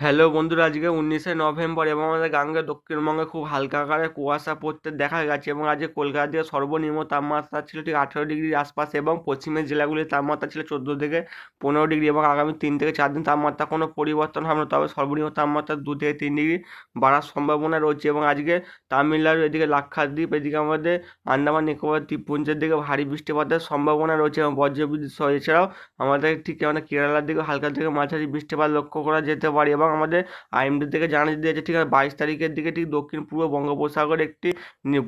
Hello বন্ধুরা, আজকে উনিশে নভেম্বর এবং আমাদের গাঙ্গে দক্ষিণবঙ্গে খুব হালকা আকারে কুয়াশা পড়তে দেখা গেছে এবং আজকে কলকাতা দিয়ে সর্বনিম্ন তাপমাত্রা ছিল ঠিক আঠেরো ডিগ্রির আশপাশে এবং পশ্চিমের জেলাগুলির তাপমাত্রা ছিল চোদ্দ থেকে পনেরো ডিগ্রি এবং আগামী তিন থেকে চার দিন তাপমাত্রা কোনো পরিবর্তন হবে না। তবে সর্বনিম্ন তাপমাত্রা দু থেকে তিন ডিগ্রি বাড়ার সম্ভাবনা রয়েছে এবং আজকে তামিলনাড়ু এদিকে লাক্ষাদ্বীপ, এদিকে আমাদের আন্দামান, নিকোবর, দ্বীপপুঞ্জের দিকে ভারী বৃষ্টিপাতের সম্ভাবনা রয়েছে এবং বজ্রবিদ্যুৎ এছাড়াও আমাদের ঠিক আমাদের কেরালার দিকে হালকা থেকে মাঝারি বৃষ্টিপাত লক্ষ্য করা যেতে পারে এবং আমাদের আইএমডি থেকে জানিয়ে দিয়েছে, ঠিক আছে, বাইশ তারিখের দিকে ঠিক দক্ষিণ পূর্ব বঙ্গোপসাগরে একটি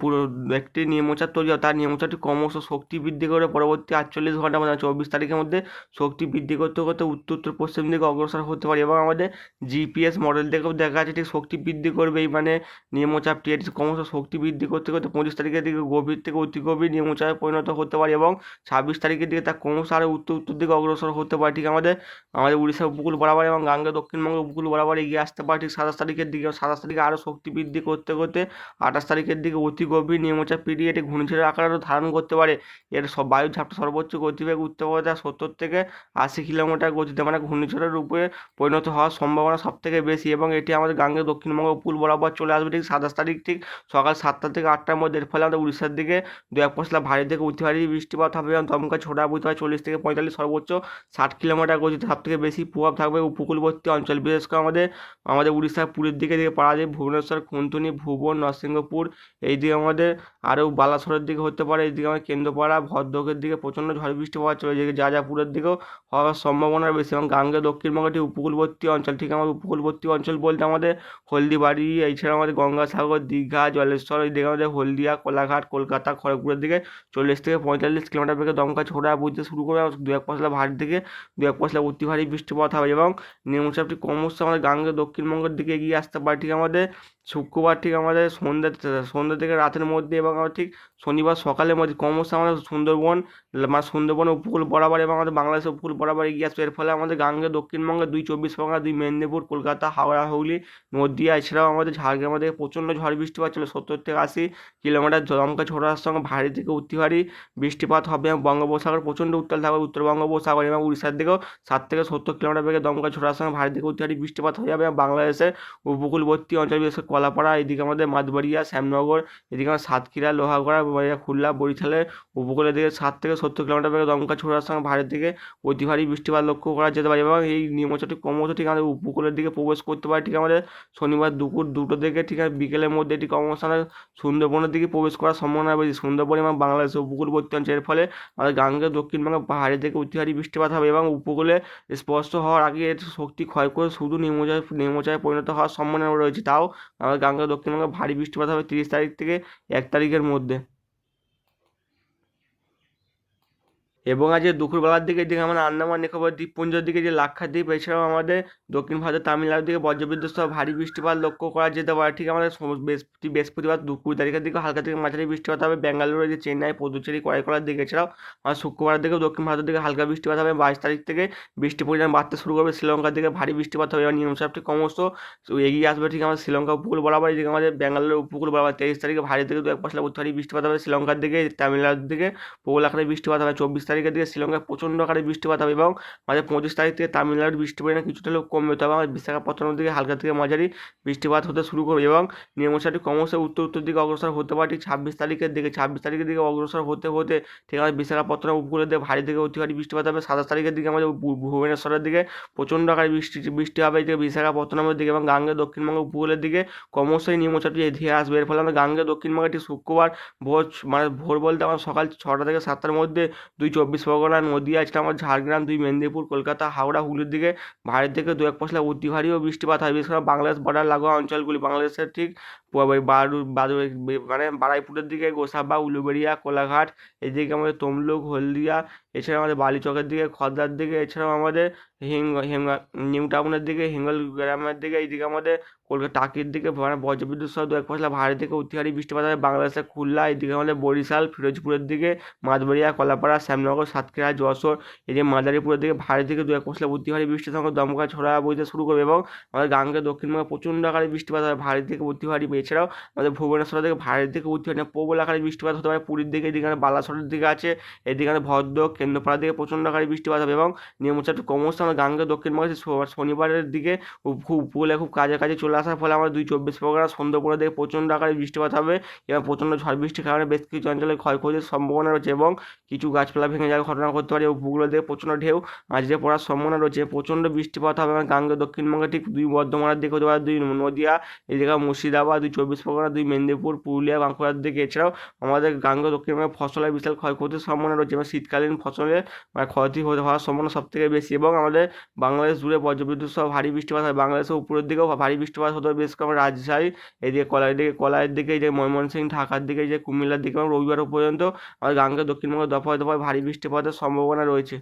পুরো একটি নিম্নচাপ তৈরি হয়। তার নিম্নচাপটি ক্রমশ শক্তি বৃদ্ধি করে পরবর্তী আটচল্লিশ ঘণ্টা মধ্যে চব্বিশ তারিখের মধ্যে শক্তি বৃদ্ধি করতে করতে উত্তর উত্তর, পশ্চিম দিকে অগ্রসর হতে পারে এবং আমাদের জিপিএস মডেল থেকেও দেখা যাচ্ছে ঠিক শক্তি বৃদ্ধি করবে এই মানে নিম্নচাপটি এটি ক্রমশ শক্তি বৃদ্ধি করতে করতে পঁচিশ তারিখের দিকে গভীর থেকে অতি গভীর নিম্নচাপে পরিণত হতে পারে এবং ছাব্বিশ তারিখের দিকে তা ক্রমশ আরও উত্তর উত্তর দিকে অগ্রসর হতে পারে। ঠিক আমাদের আমাদের উড়িষ্যা উপকূল বরাবর এবং গাঙ্গে দক্ষিণবঙ্গ উপকূল বরাবর এগিয়ে আসতে পারে। ঠিক সাতাশ তারিখের দিকে, সাতাশ তারিখে আরও শক্তি বৃদ্ধি করতে করতে আঠাশ তারিখের দিকে অতি গভীর নিম্নচাপ পেরিয়ে এটি ঘূর্ণিঝড়ের আকারও ধারণ করতে পারে। এর সব বায়ু ঝাপটা সর্বোচ্চ গতিবেগ উত্তরতা সত্তর থেকে আশি কিলোমিটার গতিতে মানে ঘূর্ণিঝড়ের রূপে পরিণত হওয়ার সম্ভাবনা সব থেকে বেশি এবং এটি আমাদের গাঙ্গে দক্ষিণবঙ্গ উপকূল বরাবর চলে আসবে। ঠিক সাতাশ তারিখ ঠিক সকাল সাতটা থেকে আটটার মধ্যে। এর ফলে আমাদের উড়িষ্যার দিকে দু এক পশলা ভারী থেকে অতি ভারী বৃষ্টিপাত হবে এবং দমকা ছোটা বইতে হয় চল্লিশ থেকে পঁয়তাল্লিশ সর্বোচ্চ ষাট কিলোমিটার গতিতে সব থেকে বেশি প্রভাব থাকবে উপকূলবর্তী অঞ্চল। বিশেষ করে আমাদের আমাদের উড়িষ্যার পুরীর দিকে দিকে পারাদ্বীপ ভুবনেশ্বর খুনতুনি ভুবন, নরসিংহপুর এই দিকে আমাদের আরও বালাসরের দিকে হতে পারে, এইদিকে আমাদের কেন্দ্রপাড়া ভদ্রকের দিকে প্রচণ্ড ঝড় বৃষ্টি পাওয়া চলে যায় যাযাপুরের দিকেও হওয়ার সম্ভাবনা বেশি এবং গাঙ্গে দক্ষিণবঙ্গে একটি উপকূলবর্তী অঞ্চল, ঠিক আমাদের উপকূলবর্তী অঞ্চল বলতে আমাদের হলদিবাড়ি, এছাড়া আমাদের গঙ্গাসাগর, দীঘা, জলেশ্বর এই দিকে আমাদের হলদিয়া, কোলাঘাট, কলকাতা, খড়গপুরের দিকে চল্লিশ থেকে পঁয়তাল্লিশ কিলোমিটার বেগে দমকা ছোড়া বুঝতে শুরু করে দু এক পশলা ভারী থেকে দু এক পশলা অতি ভারী বৃষ্টিপাত হবে এবং নিম্নচাপটি ক্রমশ আমাদের গাঙ্গে দক্ষিণবঙ্গের দিকে এগিয়ে আসতে পারে। ঠিক আমাদের শুক্রবার ঠিক আমাদের সন্ধ্যা সন্ধ্যা থেকে রাতের মধ্যে এবং আমাদের ঠিক শনিবার সকালের মধ্যে ক্রমশ আমাদের সুন্দরবন মানে সুন্দরবন উপকূল বরাবর এবং আমাদের বাংলাদেশের উপকূল বরাবর এগিয়ে আসবে। এর ফলে আমাদের গাঙ্গে দক্ষিণবঙ্গে দুই চব্বিশ পরগনা, দুই মেদিনীপুর, কলকাতা, হাওড়া, হুগলি, নদিয়া, এছাড়াও আমাদের ঝাড়গ্রাম আমাদের প্রচণ্ড ঝড় বৃষ্টিপাত ছিল সত্তর থেকে আশি কিলোমিটার। দমকা ছোড়ার সঙ্গে ভারী থেকে অতি ভারী বৃষ্টিপাত হবে এবং বঙ্গোপসাগর প্রচণ্ড উত্তাল থাকবে উত্তর বঙ্গোপসাগর এবং উড়িষ্যার দিকেও সাত থেকে সত্তর কিলোমিটার বেগে দমকা ছোড়ার সঙ্গে ভারী থেকে অতি ভারী বৃষ্টিপাত হয়ে যাবে। বাংলাদেশের উপকূলবর্তী অঞ্চল, বিশেষ কলাপাড়া, এদিকে আমাদের মাতবাড়িয়া শ্যামনগর, এদিকে আমাদের সাতক্ষীরা, লোহাগড়া খুলনা বরিশালের উপকূলের দিকে সাত থেকে সত্তর কিলোমিটার বেগে দমকা ছোড়ার সঙ্গে ভারী থেকে অতি ভারী বৃষ্টিপাত লক্ষ্য করা যেতে পারে এবং এই নিম্নচাপটি ক্রমশ ঠিক আমাদের উপকূলের দিকে প্রবেশ করতে পারে। ঠিক আমাদের শনিবার দুপুর দুটো থেকে ঠিক আছে, বিকেলের মধ্যে এটি ক্রমশ সুন্দরবনের দিকে প্রবেশ করার সম্ভাবনা বেশি সুন্দরবন এবং বাংলাদেশের উপকূলবর্তী অঞ্চলের ফলে আমাদের গাঙ্গে দক্ষিণবঙ্গে পাহাড়ি থেকে অতি ভারী বৃষ্টিপাত হবে এবং উপকূলে স্পষ্ট হওয়ার আগে এর শক্তি ক্ষয় করে শুধু নিম্নচাপ নিম্নচাপে পরিণত হওয়ার সম্ভাবনা রয়েছে। তাও আমাদের গাঙ্গা দক্ষিণবঙ্গে ভারী বৃষ্টিপাত হবে তিরিশ তারিখ থেকে এক তারিখের মধ্যে। এবং আজকে দুপুরবেলার দিকে দিকে আমাদের আন্দামান নিকোবর দ্বীপপুঞ্জের দিকে যে লাক্ষাদ্বীপ, এছাড়াও আমাদের দক্ষিণ ভারতের তামিলনাড়ুর দিকে বজ্রবিদ্যুৎ সহ ভারী বৃষ্টিপাত লক্ষ্য করা যেতে পারে। ঠিক আমাদের বৃহস্পতিবার দুপুর তারিখের দিকে হালকা থেকে মাঝারি বৃষ্টিপাত হবে। ব্যাঙ্গালোর যে চেন্নাই, পুদুচেরি করাইকলার দিকে, এছাড়াও আর শুক্রবারের দিকে দক্ষিণ ভারতের দিকে হালকা বৃষ্টিপাত হবে। বাইশ তারিখ থেকে বৃষ্টি পরিমাণ বাড়তে শুরু করবে। শ্রীলঙ্কার দিকে ভারী বৃষ্টিপাত হবে এবং নিম্নচাপটি ক্রমশ এগিয়ে আসবে। ঠিক আমাদের শ্রীলঙ্কা উপকূল বরাবর এদিকে আমাদের ব্যাঙ্গালোর উপকূল বরাবর তেইশ তারিখে ভারী থেকে দু এক পশলা ভারী বৃষ্টিপাত হবে। শ্রীলঙ্কার দিকে, তামিলনাড়ুর দিকে প্রবল আকারে বৃষ্টিপাত হবে। চব্বিশ তারিখের দিকে শ্রীলঙ্কায় প্রচণ্ড আকারে বৃষ্টিপাত হবে এবং মাঝে পঁচিশ তারিখ থেকে তামিলনাড়ুর বৃষ্টি পরিমাণ কিছুটা হলেও কমবে তবে আমাদের বিশাখাপত্তনম দিকে হালকা থেকে মাঝারি বৃষ্টিপাত হতে শুরু করবে এবং নিম্নচাপটি ক্রমশ উত্তর উত্তর দিকে অগ্রসর হতে পারে। ঠিক ছাব্বিশ তারিখের দিকে, ছাব্বিশ তারিখের দিকে অগ্রসর হতে হতে ঠিক আমাদের বিশাখাপত্তনম উপকূলের দিকে ভারী থেকে অতি ভারী বৃষ্টিপাত হবে। সাতাশ তারিখের দিকে আমাদের ভুবনেশ্বরের দিকে প্রচণ্ড আকারে বৃষ্টি বৃষ্টি হবে। এদিকে বিশাখাপত্তনমের দিকে এবং গাঙ্গে দক্ষিণবঙ্গ উপকূলের দিকে ক্রমশই নিম্নচাপটি ধেয়ে আসবে। এর ফলে আমাদের গাঙ্গে দক্ষিণবঙ্গে শুক্রবার ভোর মানে ভোর বলতে আমার সকাল ছটা থেকে সাতটার মধ্যে দুই চব্বিশ পরগনা, নদীয়া আমার ঝাড়গ্রাম, দুই মেদিনীপুর, কলকাতা, হাওড়া, হুগলির দিকে ভারত থেকে দু এক পশলা অতি ভারী ও বৃষ্টিপাত হয়। বিশেষ করে বাংলাদেশ বর্ডার লাগোয়া অঞ্চলগুলি, বাংলাদেশের ঠিক মানে বারাইপুরের দিকে গোসাবা, উলুবেড়িয়া, কোলাঘাট, এদিকে আমাদের তমলুক, হলদিয়া এছাড়া আমাদের বালিচকের দিকে খর্দার দিকে, এছাড়াও আমাদের হিং হিঙ্গা নিউ টাউনের দিকে, হিঙ্গল গ্রামের দিকে, এইদিকে আমাদের কলকাতা, টাকির দিকে মানে বজ্রবিদ্যুৎ সহ দু এক পশলা ভারী থেকে ভারী বৃষ্টিপাত হবে বাংলাদেশের খুলনা এদিকে আমাদের বরিশাল, ফিরোজপুরের দিকে, মাঝবাড়িয়া, কলাপাড়া, শ্যামনগর, সাতক্ষীরা, যশোর যে মাদারীপুরের দিকে ভারী থেকে দু এক পশলা ভারী বৃষ্টির সঙ্গে দমকা ছড়া বইতে শুরু করবে এবং আমাদের গাঙ্গে দক্ষিণবঙ্গে প্রচণ্ড আকারে বৃষ্টিপাত হবে, ভারী থেকে ভারী এছাড়াও আমাদের ভুবনেশ্বর থেকে ভারী থেকে অতি ভারী প্রবল আকারে বৃষ্টিপাত হতে পারে, পুরীর দিকে এদিকে বালাসরের দিকে আছে এদিকে ভদ্রক কেন্দ্রপাড়ার দিকে প্রচণ্ড আকারে বৃষ্টিপাত হবে এবং নিম্নচাপটি ক্রমশ আমার গাঙ্গে দক্ষিণবঙ্গে শ- শনিবারের দিকে খুব উপকূলে খুব কাছে কাছে চলে আসার ফলে আমার দুই চব্বিশ পরগনা সুন্দরবনের দিকে প্রচণ্ড আকারে বৃষ্টিপাত হবে এবং প্রচণ্ড ঝড় বৃষ্টির কারণে বেশ কিছু অঞ্চলে ক্ষয়ক্ষতির সম্ভাবনা রয়েছে এবং কিছু গাছপালা ভেঙে যাওয়ার ঘটনা ঘটতে পারে উপকূলের দিকে প্রচণ্ড ঢেউ আজকে পড়ার সম্ভাবনা রয়েছে। প্রচণ্ড বৃষ্টিপাত হবে আমার গাঙ্গে দক্ষিণবঙ্গে ঠিক দুই বর্ধমানের দিকে হতে পারে, দুই নদিয়া, এদিকে মুর্শিদাবাদ, দুই চব্বিশ পরগনা, দুই মেদিনীপুর, পুরুলিয়া, বাঁকুড়ার দিকে। এছাড়াও আমাদের গাঙ্গে দক্ষিণবঙ্গে ফসলের বিশাল ক্ষয়ক্ষতির সম্ভাবনা রয়েছে এবং শীতকালীন ফসলের মানে ক্ষতি হওয়ার সম্ভাবনা সব থেকে বেশি এবং আমাদের বাংলাদেশ জুড়ে বজ্রবিদ্যুৎ সহ ভারী বৃষ্টিপাত হয়। বাংলাদেশের উপরের দিকেও ভারী বৃষ্টিপাত হতে বেশ কম। রাজশাহী এদিকে কলার দিকে, কলাইয়ের দিকে, এই যে ময়মনসিং ঢাকার দিকে, এই যে কুমিল্লার দিকে এবং রবিবার পর্যন্ত আমাদের গাঙ্গে দক্ষিণবঙ্গে দফায় দফায় ভারী বৃষ্টিপাতের সম্ভাবনা রয়েছে।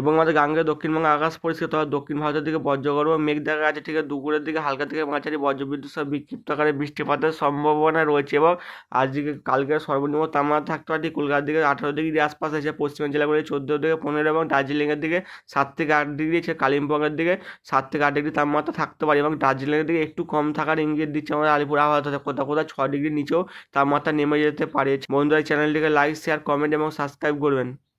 এবং আমাদের গাঙ্গে দক্ষিণবঙ্গে আকাশ পরিষ্কার তবে দক্ষিণ ভারতের দিকে বজ্রগর্ভ মেঘ দেখা যাচ্ছে। ঠিক দুপুরের দিকে হালকা থেকে মাঝারি বজ্রবিদ্যুৎ সহ বিক্ষিপ্ত আকারে বৃষ্টিপাতের সম্ভাবনা রয়েছে এবং আজকে কালকে সর্বনিম্ন তাপমাত্রা থাকতে পারে কলকাতার দিকে আঠারো ডিগ্রি আশপাশ আছে পশ্চিমের জেলাগুলি চোদ্দ থেকে পনেরো এবং দার্জিলিংয়ের দিকে সাত থেকে আট ডিগ্রি আছে। কালিম্পংয়ের দিকে সাত থেকে আট ডিগ্রি তাপমাত্রা থাকতে পারে এবং দার্জিলিংয়ের দিকে একটু কম থাকার ইঙ্গিত দিচ্ছে আমাদের আলিপুর আবহাওয়া তথা কোথাও কোথাও ছ ডিগ্রি নিচেও তাপমাত্রা নেমে যেতে পারে। বন্ধুরা চ্যানেলটিকে লাইক শেয়ার কমেন্ট এবং সাবস্ক্রাইব করবেন।